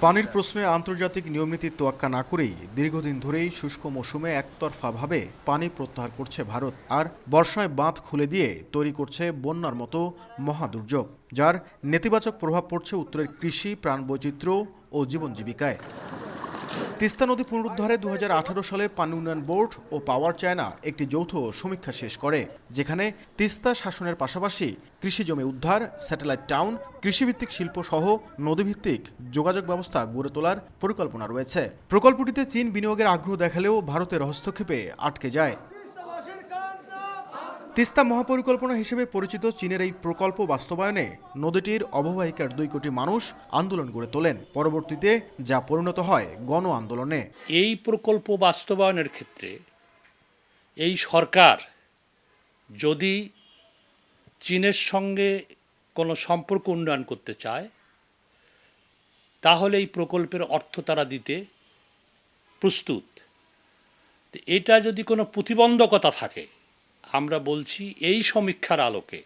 পানির প্রশ্নে আন্তর্জাতিক নিয়মনীতি তোয়াক্কা না করেই দীর্ঘদিন ধরেই শুষ্ক মৌসুমে একতরফাভাবে পানি প্রত্যাহার করছে ভারত আর বর্ষায় বাঁধ খুলে দিয়ে তৈরি করছে বন্যার মতো মহাদুর্যোগ, যার নেতিবাচক প্রভাব পড়ছে উত্তরের কৃষি, প্রাণবৈচিত্র্য ও জীবন জীবিকায় তিস্তা নদী পুনরুদ্ধারে দু হাজার আঠারো সালে পানি উন্নয়ন বোর্ড ও পাওয়ার চায়না একটি যৌথ সমীক্ষা শেষ করে, যেখানে তিস্তা শাসনের পাশাপাশি কৃষি জমি উদ্ধার, স্যাটেলাইট টাউন, কৃষিভিত্তিক শিল্প সহ নদীভিত্তিক যোগাযোগ ব্যবস্থা গড়ে তোলার পরিকল্পনা রয়েছে। প্রকল্পটিতে চীন বিনিয়োগের আগ্রহ দেখালেও ভারতের হস্তক্ষেপে আটকে যায়। তিস্তা মহাপরিকল্পনা হিসেবে পরিচিত চীনের এই প্রকল্প বাস্তবায়নে নদীটির অববাহিকার দুই কোটি মানুষ আন্দোলন গড়ে তোলেন। পরবর্তীতে যা পরিণত হয় গণ আন্দোলনে। এই প্রকল্প বাস্তবায়নের ক্ষেত্রে এই সরকার যদি চীনের সঙ্গে কোনো সম্পর্ক উন্নয়ন করতে চায়, তাহলে এই প্রকল্পের অর্থ তারা দিতে প্রস্তুত। এটা যদি কোনো প্রতিবন্ধকতা থাকে আমরা বলছি এই সমীক্ষার আলোকে।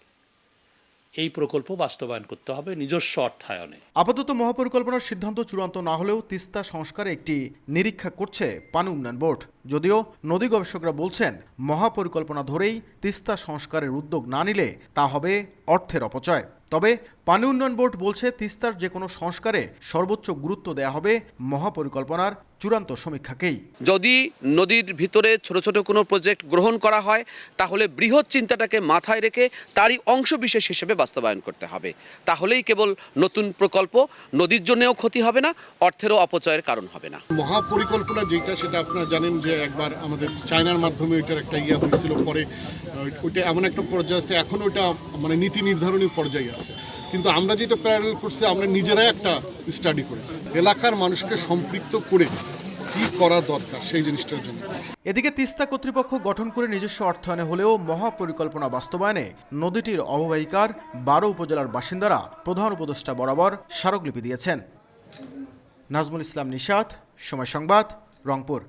এই প্রকল্প বাস্তবায়ন করতে হবে নিজস্ব অর্থায়নে। আপাতত মহাপরিকল্পনার সিদ্ধান্ত চূড়ান্ত না হলেও তিস্তা সংস্কারে একটি নিরীক্ষা করছে পানি উন্নয়ন বোর্ড। যদিও নদী গবেষকরা বলছেন, মহাপরিকল্পনা ধরেই তিস্তা সংস্কারের উদ্যোগ না নিলে তা হবে অর্থের অপচয়। তবে পানি উন্নয়ন বোর্ড বলছে, তিস্তার যে কোনো সংস্কারে সর্বোচ্চ গুরুত্ব দেয়া হবে মহাপরিকল্পনার চূড়ান্ত সমীক্ষাকেই। যদি নদীর ভিতরে ছোট ছোট কোনো প্রজেক্ট গ্রহণ করা হয় তাহলে বৃহৎ চিন্তাটাকে মাথায় রেখে তারই অংশ বিশেষ হিসেবে বাস্তবায়ন করতে হবে। তাহলেই কেবল নতুন প্রকল্প নদীর জন্যেও ক্ষতি হবে না অর্থেরও অপচয়ের কারণ হবে না। মহাপরিকল্পনা যেটা সেটা আপনারা জানেন যে একবার আমাদের চায়নার মাধ্যমে ওইটার একটা ইয়ে হয়েছিল পরে ওইটা এমন একটা পর্যায়ে আছে এখন ওইটা মানে নীতি নির্ধারণী পর্যায়ে আছে। কিন্তু আমরা যেটা প্যারাল করছি, আমরা নিজেরাই একটা স্টাডি করেছি। এলাকার মানুষকে সম্পৃক্ত করে কি করা দরকার সেই জিনিসটার জন্য। এদিকে তিস্তা কর্তৃপক্ষ গঠন করে নিজস্ব অর্থায়নে হলেও মহাপরিকল্পনা বাস্তবায়নে নদীটির অববাহিকার বারো উপজেলার বাসিন্দারা প্রধান উপদেষ্টা বরাবর স্মারকলিপি দিয়েছেন। নাজমুল ইসলাম নিশাত, সময় সংবাদ, রংপুর।